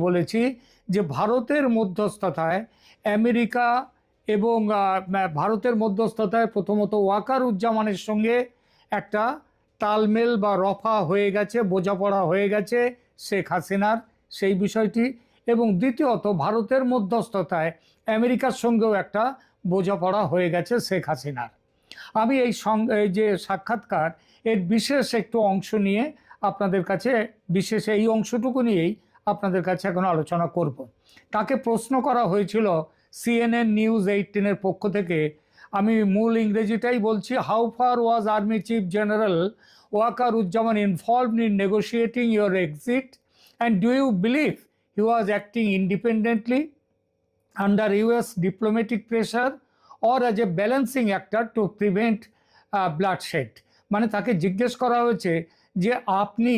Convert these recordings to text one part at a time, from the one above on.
বলেছি যে ভারতের মধ্যস্থতায় আমেরিকা এবং ভারতের মধ্যস্থতায় প্রথমত ওয়াকার উজ্জামানের সঙ্গে একটা তালমেল বা রফা হয়ে গেছে, বোঝাপড়া হয়ে গেছে শেখ হাসিনার সেই বিষয়টি এবং দ্বিতীয়ত ভারতের মধ্যস্থতায় আমেরিকার সঙ্গেও একটা বোঝাপড়া হয়ে গেছে শেখ হাসিনার। আমি এই যে সাক্ষাৎকার, এর বিশেষ একটু অংশ নিয়ে আপনাদের কাছে, বিশেষ এই অংশটুকু নিয়েই আপনাদের কাছে এখন আলোচনা করব। তাকে প্রশ্ন করা হয়েছিল সিএনএন নিউজ এইটিনের পক্ষ থেকে। আমি মূল ইংরেজিটাই বলছি how far was army chief general Waker Uzzaman involved in negotiating your exit and do you believe he was acting independently under US diplomatic pressure or as a balancing actor to prevent uh, bloodshed? মানে তাকে জিজ্ঞেস করা হয়েছে যে আপনি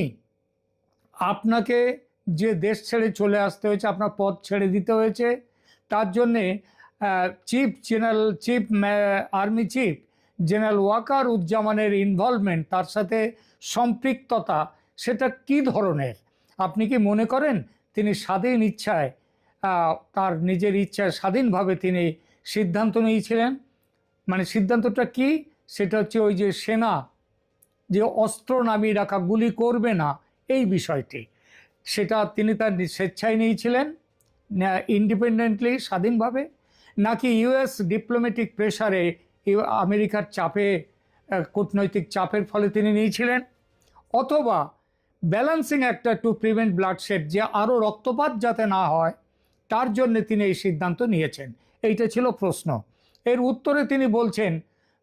আপনাকে যে দেশ ছেড়ে চলে আসতে হয়েছে, আপনার পদ ছেড়ে দিতে হয়েছে। তার জন্যে chief general, chief army chief general Waker উজ্জামানের involvement তার সাথে সম্পৃক্ততা, সেটা কি ধরনের? আপনি কি মনে করেন তিনি স্বাধীন ইচ্ছায় তার নিজের ইচ্ছায় স্বাধীনভাবে তিনি সিদ্ধান্ত নিয়েছিলেন? মানে সিদ্ধান্তটা কি? সেটা হচ্ছে ওই যে সেনা, যে অস্ত্র নামিয়ে রাখা, গুলি করবে না, এই বিষয়টি। সেটা তিনি তার স্বেচ্ছায় নিয়েছিলেন ইন্ডিপেন্ডেন্টলি স্বাধীনভাবে, নাকি ইউএস ডিপ্লোম্যাটিক প্রেসারে আমেরিকার চাপে কূটনৈতিক চাপের ফলে তিনি নিয়েছিলেন, অথবা ব্যালেন্সিং একটা টু প্রিভেন্ট ব্লাডশেড যে আরও রক্তপাত যাতে না হয়, তার জন্য তিনি এই সিদ্ধান্ত নিয়েছেন। এইটা ছিল প্রশ্ন। এর উত্তরে তিনি বলছেন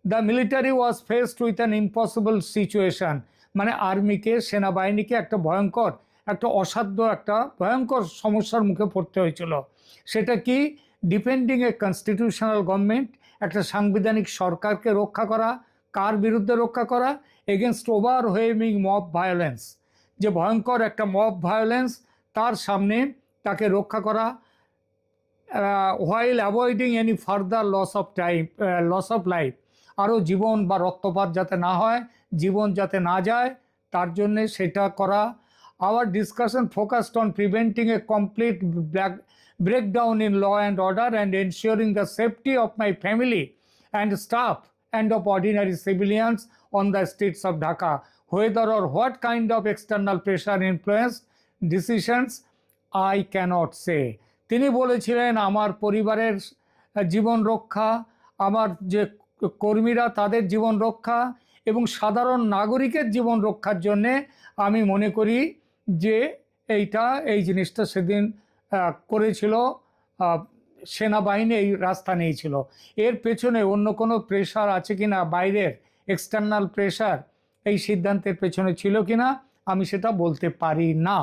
the military was faced with an impossible situation মানে আর্মিকে, সেনাবাহিনীকে একটা ভয়ঙ্কর একটা অসাধ্য, একটা ভয়ঙ্কর সমস্যার মুখে পড়তে হয়েছিল। সেটা কি? ডিপেন্ডিং এ কনস্টিটিউশনাল গভর্নমেন্ট একটা সাংবিধানিক সরকারকে রক্ষা করা, কার বিরুদ্ধে রক্ষা করা? Against overwhelming mob violence যে ভয়ঙ্কর একটা মব ভায়োলেন্স তার সামনে তাকে রক্ষা করা while avoiding any further loss of time loss of life আরও জীবন বা রক্তপাত যাতে না হয়, জীবন যাতে না যায়, তার জন্যে সেটা করা। Discussion focused on preventing a complete black breakdown in law and order and ensuring the safety of my family and staff and of ordinary civilians on the streets of Dhaka. Whether or what kind of external pressure influenced decisions, I cannot say. তিনি বলেছিলেন আমার পরিবারের জীবন রক্ষা আমার যে কর্মীরা তাদের জীবন রক্ষা এবং সাধারণ নাগরিকের জীবন রক্ষার জন্যে আমি মনে করি যে এইটা, এই জিনিসটা সেদিন করেছিল সেনাবাহিনী এই রাস্তা নিয়েছিল। এর পেছনে অন্য কোনো প্রেশার আছে কি না বাইরের এক্সটার্নাল প্রেশার এই সিদ্ধান্তের পেছনে ছিল কি না আমি সেটা বলতে পারি না।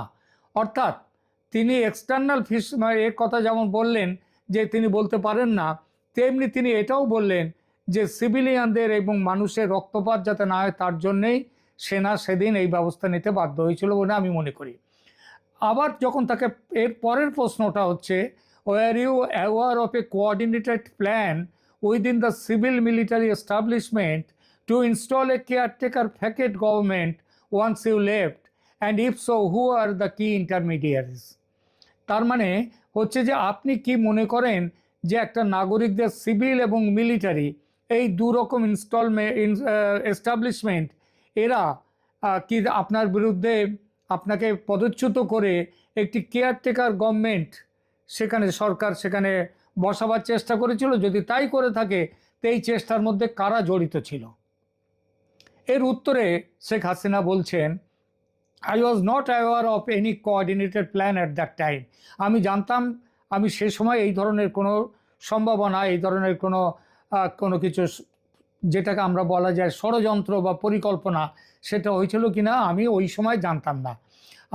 অর্থাৎ তিনি এক্সটার্নাল ফিস এর কথা যেমন বললেন, যে তিনি বলতে পারেন না, তেমনি তিনি এটাও বললেন যে সিভিলিয়ানদের এবং মানুষের রক্তপাত যাতে না হয় তার জন্যেই সেনা সেদিন এই ব্যবস্থা নিতে বাধ্য হয়েছিল বলে আমি মনে করি। আবার যখন তাকে এর পরের প্রশ্নটা হচ্ছে were you aware of a coordinated plan within the civil military establishment to install a caretaker facade government once you left and if so who are the key intermediaries তার মানে হচ্ছে যে আপনি কি মনে করেন যে একটা নাগরিকদের সিভিল এবং মিলিটারি এই দু রকম ইনস্টলমে এস্টাবলিশমেন্ট এরা কি আপনার বিরুদ্ধে আপনাকে পদচ্যুত করে একটি কেয়ারটেকার গভর্নমেন্ট সেখানে সরকার সেখানে বসাবার চেষ্টা করেছিল, যদি তাই করে থাকে তো এই চেষ্টার মধ্যে কারা জড়িত ছিল? এর উত্তরে শেখ হাসিনা বলছেন I was not aware of any coordinated plan at that time আমি জানতাম, আমি সে সময় এই ধরনের কোনো সম্ভাবনা, এই ধরনের কোনো কোনো কিছু যেটাকে আমরা বলা যায় ষড়যন্ত্র বা পরিকল্পনা, সেটা হয়েছিল কি না আমি ওই সময় জানতাম না।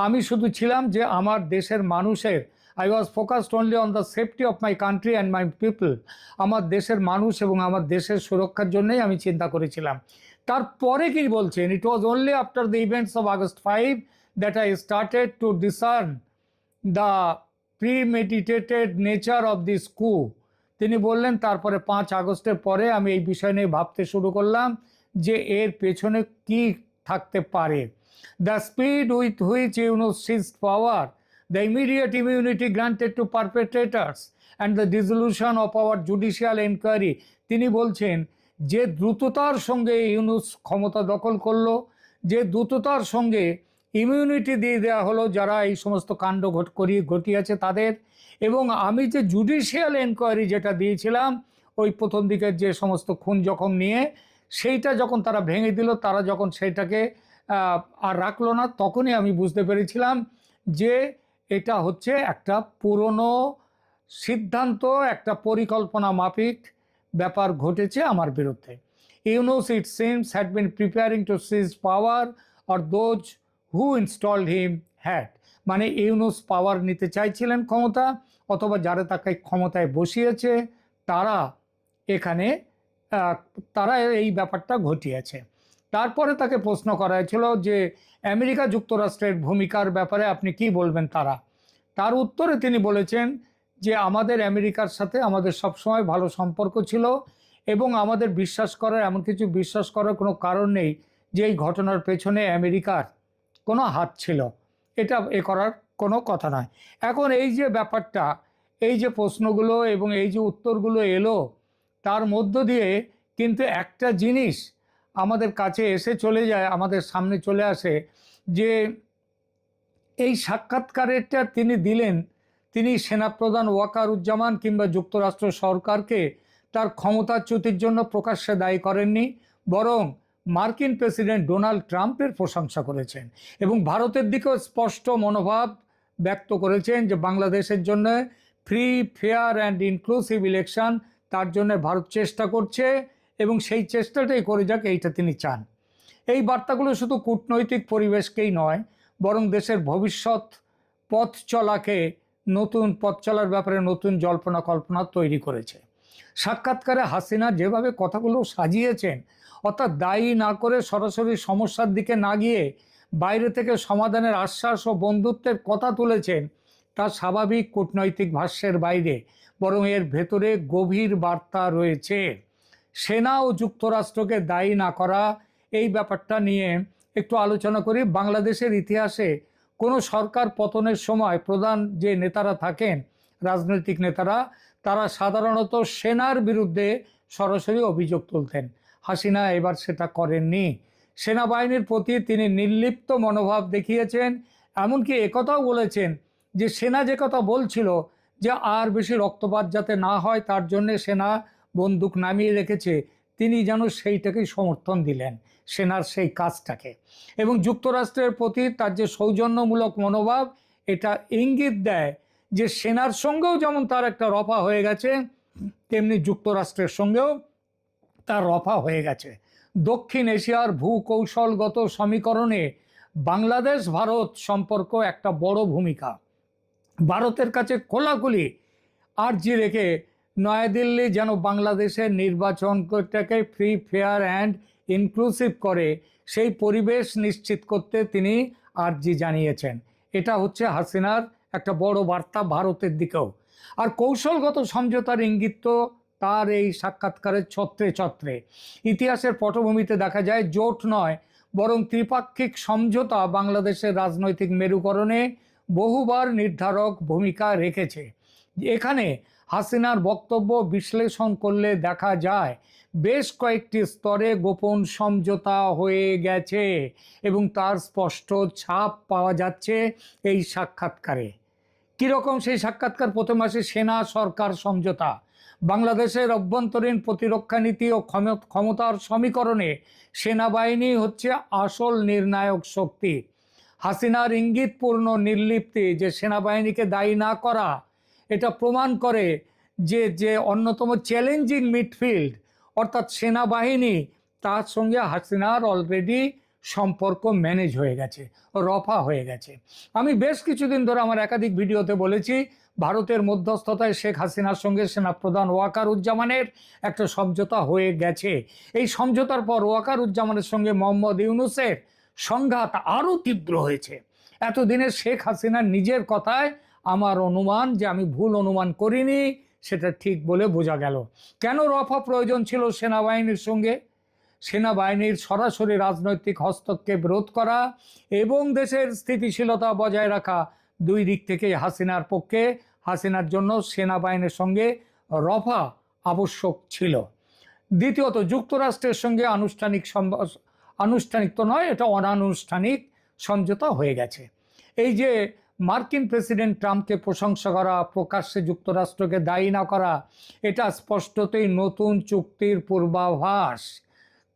আমি শুধু ছিলাম যে আমার দেশের মানুষের I was focused only on the safety of my country and my people আমার দেশের মানুষ এবং আমার দেশের সুরক্ষার জন্যই আমি চিন্তা করেছিলাম। তারপরে কি বলছেন? It was only after the events of August five that I started to discern the premeditated nature of this coup তিনি বললেন, তারপরে পাঁচ আগস্টের পরে আমি এই বিষয় নিয়ে ভাবতে শুরু করলাম যে এর পেছনে কি থাকতে পারে। The speed with which Yunus seize power, the immediate immunity granted to perpetrators and the dissolution of our judicial inquiry. তিনি বলছেন, যে দ্রুততার সঙ্গে ইউনুস ক্ষমতা দখল করল, যে দ্রুততার সঙ্গে ইমিউনিটি দিয়ে দেওয়া হলো, যারা এই সমস্ত কাণ্ড ঘট করিয়ে ঘটিয়েছে তাদের এবং আমি যে জুডিশিয়াল এনকোয়ারি যেটা দিয়েছিলাম, ওই প্রথম দিকের যে সমস্ত খুন জখম নিয়ে, সেইটা যখন তারা ভেঙে দিল, তারা যখন সেইটাকে আর রাখল না, তখনই আমি বুঝতে পেরেছিলাম যে এটা হচ্ছে একটা পুরনো সিদ্ধান্ত, একটা পরিকল্পনা মাফিক ব্যাপার ঘটেছে আমার বিরুদ্ধে। Yunus it seems had been preparing to seize power or those who installed him had মানে ইউনুস পাওয়ার নিতে চাইছিলেন ক্ষমতা, অথবা যারা তাকে ক্ষমতায় বসিয়েছে, তারা এখানে তারা এই ব্যাপারটা ঘটিয়েছে। তারপরে তাকে প্রশ্ন করা হয়েছিল যে, আমেরিকা যুক্তরাষ্ট্রের ভূমিকার ব্যাপারে আপনি কি বলবেন তারা? তার উত্তরে তিনি বলেছেন যে, আমাদের আমেরিকার সাথে আমাদের সবসময় ভালো সম্পর্ক ছিল এবং আমাদের বিশ্বাস করার, এমন কিছু বিশ্বাস করার কোনো কারণ নেই যে, এই ঘটনার পেছনে আমেরিকার কোনো হাত ছিল। এটা এ করার কোনো কথা নয়। এখন এই যে ব্যাপারটা, এই যে প্রশ্নগুলো এবং এই যে উত্তরগুলো এলো, তার মধ্য দিয়ে কিন্তু একটা জিনিস আমাদের কাছে এসে চলে যায়, আমাদের সামনে চলে আসে যে এই সাক্ষাৎকারেরটা তিনি দিলেন, তিনি সেনাপ্রধান ওয়াকারুজ্জামান কিংবা যুক্তরাষ্ট্র সরকারকে তার ক্ষমতাচ্যুতির জন্য প্রকাশ্যে দায়ী করেননি, বরং মার্কিন প্রেসিডেন্ট ডোনাল্ড ট্রাম্পের প্রশংসা করেছেন এবং ভারতের দিকেও স্পষ্ট মনোভাব ব্যক্ত করেছেন যে বাংলাদেশের জন্য free fair and inclusive election তার জন্য ভারত চেষ্টা করছে এবং সেই চেষ্টাটাই করে যাক, এইটা তিনি চান। এই বার্তাগুলো শুধু কূটনৈতিক পরিবেশকেই নয়, বরং দেশের ভবিষ্যৎ পথ চলাকে, নতুন পথ চলার ব্যাপারে নতুন জল্পনা কল্পনা তৈরি করেছে। সাক্ষাৎকারে হাসিনা যেভাবে কথাগুলো সাজিয়েছেন, অর্থাৎ দায়ী না করে সরাসরি সমস্যার দিকে না গিয়ে বাইরে থেকে সমাধানের আশ্বাস ও বন্ধুত্বের কথা তুলেছেন, তা স্বাভাবিক কূটনৈতিক ভাষ্যের বাইরে, বরং এর ভেতরে গভীর বার্তা রয়েছে। সেনা ও যুক্তরাষ্ট্রকে দায়ী না করা, এই ব্যাপারটা নিয়ে একটু আলোচনা করি। বাংলাদেশের ইতিহাসে কোনো সরকার পতনের সময় প্রধান যে নেতারা থাকেন রাজনৈতিক নেতারা, তারা সাধারণত সেনার বিরুদ্ধে সরাসরি অভিযোগ তুলতেন। হাসিনা এবার সেটা করেননি। সেনাবাহিনীর প্রতি তিনি নির্লিপ্ত মনোভাব দেখিয়েছেন, এমনকি একথাও বলেছেন যে সেনা যে কথা বলছিল যে আর বেশি রক্তপাত যাতে না হয় তার জন্যে সেনা বন্দুক নামিয়ে রেখেছে, তিনি যেন সেইটাকেই সমর্থন দিলেন, সেনার সেই কাজটাকে। এবং যুক্তরাষ্ট্রের প্রতি তার যে সৌজন্যমূলক মনোভাব, এটা ইঙ্গিত দেয় যে সেনার সঙ্গেও যেমন তার একটা রফা হয়ে গেছে, তেমনি যুক্তরাষ্ট্রের সঙ্গেও তার রফা হয়ে গেছে। দক্ষিণ এশিয়ার ভূকৌশলগত সমীকরণে বাংলাদেশ, ভারত সম্পর্ক একটা বড় ভূমিকা। ভারতের কাছে খোলাখুলি আর্জি রেখে নয়াদিল্লি যেন বাংলাদেশের নির্বাচনটাকে ফ্রি ফেয়ার অ্যান্ড ইনক্লুসিভ করে, সেই পরিবেশ নিশ্চিত করতে তিনি আর্জি জানিয়েছেন। এটা হচ্ছে হাসিনার একটা বড় বার্তা ভারতের দিকেও। আর কৌশলগত সমঝোতার ইঙ্গিত তো তার এই সাক্ষাৎকারের ছত্রে ছত্রে। ইতিহাসের পটভূমিতে দেখা যায় জোট নয়, বরং ত্রিপাক্ষিক সমঝোতা বাংলাদেশের রাজনৈতিক মেরুকরণে বহুবার নির্ধারক ভূমিকা রেখেছে। এখানে হাসিনার বক্তব্য বিশ্লেষণ করলে দেখা যায়, বেশ কয়েকটি স্তরে গোপন সমঝোতা হয়ে গেছে এবং তার স্পষ্ট ছাপ পাওয়া যাচ্ছে এই সাক্ষাৎকারে। কীরকম সেই সাক্ষাৎকার? প্রথম মাসে সেনা, সরকার, সমঝোতা। বাংলাদেশের অভ্যন্তরীণ প্রতিরক্ষা নীতি ও ক্ষম- ক্ষমতার সমীকরণে সেনাবাহিনী হচ্ছে আসল নির্ণায়ক শক্তি। হাসিনার ইঙ্গিতপূর্ণ নির্লিপ্তি যে সেনাবাহিনীকে দায়ী না করা, এটা প্রমাণ করে যে যে অন্যতম চ্যালেঞ্জিং মিডফিল্ড অর্থাৎ সেনাবাহিনী, তার সঙ্গে হাসিনার অলরেডি সম্পর্ক ম্যানেজ হয়ে গেছে, রফা হয়ে গেছে। আমি বেশ কিছুদিন ধরে আমার একাধিক ভিডিওতে বলেছি, ভারতের মধ্যস্থতায় শেখ হাসিনার সঙ্গে সেনাপ্রধান ওয়াকারুজ্জামানের একটা সমঝোতা হয়ে গেছে। এই সমঝোতার পর ওয়াকারুজ্জামানের সঙ্গে মোহাম্মদ ইউনুসের সংঘাত আরও তীব্র হয়েছে। এতদিনে শেখ হাসিনার নিজের কথায় আমার অনুমান যে আমি ভুল অনুমান করিনি, সেটা ঠিক বলে বোঝা গেল। কেন রফা প্রয়োজন ছিল সেনাবাহিনীর সঙ্গে? সেনাবাহিনীর সরাসরি রাজনৈতিক হস্তক্ষেপ রোধ করা এবং দেশের স্থিতিশীলতা বজায় রাখা দুই দিক থেকে হাসিনার পক্ষে, হাসিনার জন্য সেনাবাহিনীর সঙ্গে রফা আবশ্যক ছিল। দ্বিতীয়ত, যুক্তরাষ্ট্রের সঙ্গে আনুষ্ঠানিক আনুষ্ঠানিক তো নয়, এটা অনানুষ্ঠানিক সমঝোতা হয়ে গেছে। এই যে মার্কিন প্রেসিডেন্ট ট্রাম্পকে প্রশংসা করা, প্রকাশ্যে যুক্তরাষ্ট্রকে দায়ী না করা, এটা স্পষ্টতই নতুন চুক্তির পূর্বাভাস।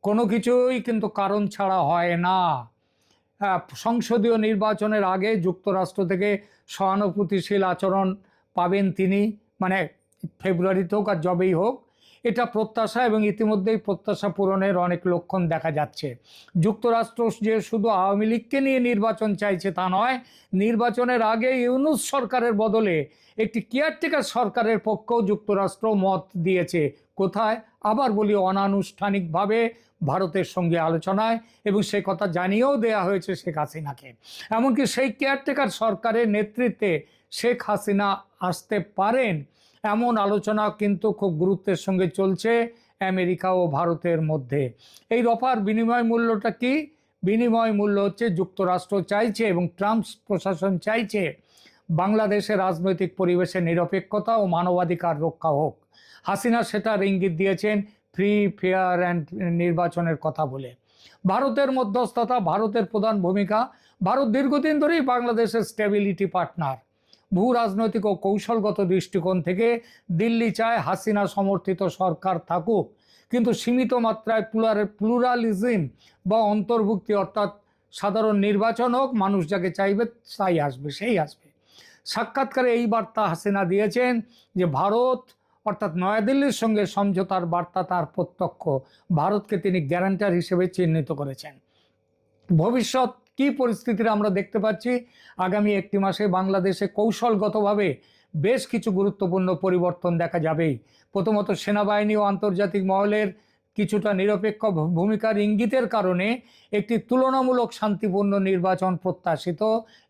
কোনো কিছুই কিন্তু কারণ ছাড়া হয় না। সংসদীয় নির্বাচনের আগে যুক্তরাষ্ট্র থেকে সহানুভূতিশীল আচরণ পাবেন তিনি। মানে ফেব্রুয়ারিতে হোক আর জবেই হোক এটা প্রত্যাশা এবং ইতিমধ্যেই প্রত্যাশা পূরণের অনেক লক্ষণ দেখা যাচ্ছে। যুক্তরাষ্ট্র যে শুধু আওয়ামী লীগকে নিয়ে নির্বাচন চাইছে তা নয়, নির্বাচনের আগে ইউনুস সরকারের বদলে একটি কেয়ারটেকার সরকারের পক্ষেও যুক্তরাষ্ট্র মত দিয়েছে। কোথায়? আবার বলি, অনানুষ্ঠানিকভাবে ভারতের সঙ্গে আলোচনায় এবং সে কথা জানিয়েও দেয়া হয়েছে শেখ হাসিনাকে। এমনকি সেই কেয়ারটেকার সরকারের নেতৃত্বে শেখ হাসিনা আসতে পারেন এমন আলোচনা কিন্তু খুব গুরুত্বের সঙ্গে চলছে আমেরিকা ও ভারতের মধ্যে। এই রফার বিনিময় মূল্যটা কি? বিনিময় মূল্য হচ্ছে যুক্তরাষ্ট্র চাইছে এবং ট্রাম্প প্রশাসন চাইছে বাংলাদেশের রাজনৈতিক পরিবেশে নিরপেক্ষতা ও মানবাধিকার রক্ষা হোক। হাসিনা সেটার ইঙ্গিত দিয়েছেন ফ্রি, ফেয়ার অ্যান্ড নির্বাচনের কথা বলে। ভারতের মধ্যস্থতা ভারতের প্রধান ভূমিকা। ভারত দীর্ঘদিন ধরেই বাংলাদেশের স্টেবিলিটি পার্টনার। ভূ রাজনৈতিক ও কৌশলগত দৃষ্টিকোণ থেকে দিল্লি চায় হাসিনা সমর্থিত সরকার থাকুক। কিন্তু সীমিত মাত্রায় প্লুরাল, প্লুরালিজম বা অন্তর্ভুক্তি অর্থাৎ সাধারণ নির্বাচন হোক, মানুষ যাকে চাইবে তাই আসবে, সেই আসবে। সাক্ষাৎকারে এই বার্তা হাসিনা দিয়েছেন যে ভারত অর্থাৎ নয়াদিল্লির সঙ্গে সমঝোতার বার্তা তার প্রত্যক্ষ। ভারতকে তিনি গ্যারান্টার হিসেবে চিহ্নিত করেছেন। ভবিষ্যৎ কী পরিস্থিতির আমরা দেখতে পাচ্ছি? আগামী একটি মাসে বাংলাদেশে কৌশলগতভাবে বেশ কিছু গুরুত্বপূর্ণ পরিবর্তন দেখা যাবেই। প্রথমত সেনাবাহিনী ও আন্তর্জাতিক মহলের কিছুটা নিরপেক্ষ ভূমিকার ইঙ্গিতের কারণে একটি তুলনামূলক শান্তিপূর্ণ নির্বাচন প্রত্যাশিত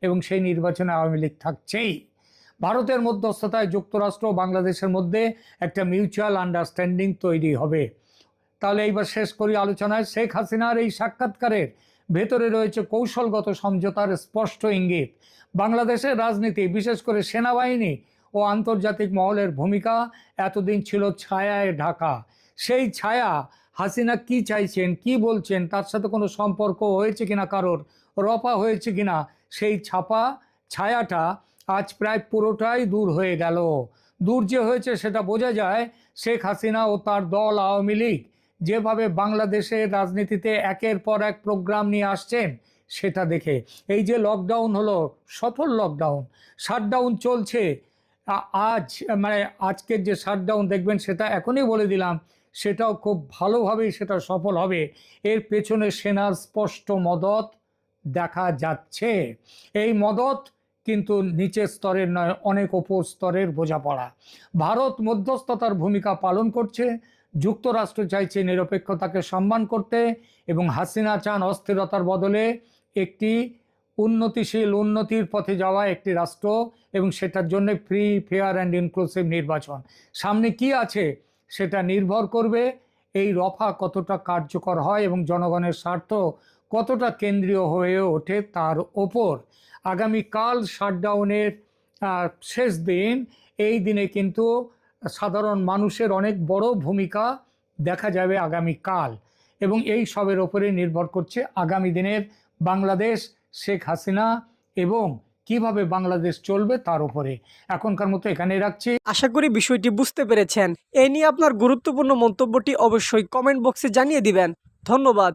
এবং সেই নির্বাচনে আওয়ামী লীগ থাকছেই। ভারতের মধ্যস্থতায় যুক্তরাষ্ট্র বাংলাদেশের মধ্যে একটা মিউচুয়াল আন্ডারস্ট্যান্ডিং তৈরি হবে। তাহলে এইবার শেষ করি আলোচনায়। শেখ হাসিনার এই সাক্ষাৎকারের ভেতরে রয়েছে কৌশলগত সমঝোতার স্পষ্ট ইঙ্গিত। বাংলাদেশের রাজনীতি, বিশেষ করে সেনাবাহিনী ও আন্তর্জাতিক মহলের ভূমিকা এতদিন ছিল ছায়ায় ঢাকা। সেই ছায়া হাসিনা কি চাইছেন, কি বলছেন, তার সাথে কোনো সম্পর্ক হয়েছে কিনা, কারোর রপা হয়েছে কিনা, সেই ছাপা ছায়াটা আজ প্রায় পুরোটাই দূর হয়ে গেল। দূর যে হয়েছে সেটা বোঝা যায় শেখ হাসিনা ও তার দল আওয়ামী লীগ। যেভাবে বাংলাদেশের রাজনীতিতে একের পর এক প্রোগ্রাম নিয়ে আসছেন, সেটা দেখে। এই যে লকডাউন হলো, সফল লকডাউন শাটডাউন চলছে। আজ মানে আজকের যে শাটডাউন দেখবেন, সেটা এখনই বলে দিলাম, সেটাও খুব ভালোভাবেই সেটা সফল হবে। এর পেছনে সেনার স্পষ্ট মদত দেখা যাচ্ছে। এই মদত কিন্তু নিচের স্তরের নয়, অনেক ওপর স্তরের বোঝাপড়া। ভারত মধ্যস্থতার ভূমিকা পালন করছে যুক্তরাষ্ট্র চাইছে নিরপেক্ষতাকে সম্মান করতে এবং হাসিনা চান অস্থিরতার বদলে একটি উন্নতিশীল উন্নতির পথে যাওয়া একটি রাষ্ট্র এবং সেটার জন্য ফ্রি, ফেয়ার অ্যান্ড ইনক্লুসিভ নির্বাচন। সামনে কি আছে সেটা নির্ভর করবে এই রফা কতটা কার্যকর হয় এবং জনগণের স্বার্থ কতটা কেন্দ্রীয় হয়ে ওঠে তার ওপর। আগামীকাল শাটডাউনের শেষ দিন, এই দিনে কিন্তু সাধারণ মানুষের অনেক বড় ভূমিকা দেখা যাবে আগামীকাল। এবং এই সবের ওপরে নির্ভর করছে আগামী দিনের বাংলাদেশ, শেখ হাসিনা এবং কীভাবে বাংলাদেশ চলবে তার উপরে এখনকার মতো এখানে রাখছি। আশা করি বিষয়টি বুঝতে পেরেছেন। এ নিয়ে আপনার গুরুত্বপূর্ণ মন্তব্যটি অবশ্যই কমেন্ট বক্সে জানিয়ে দিবেন। ধন্যবাদ।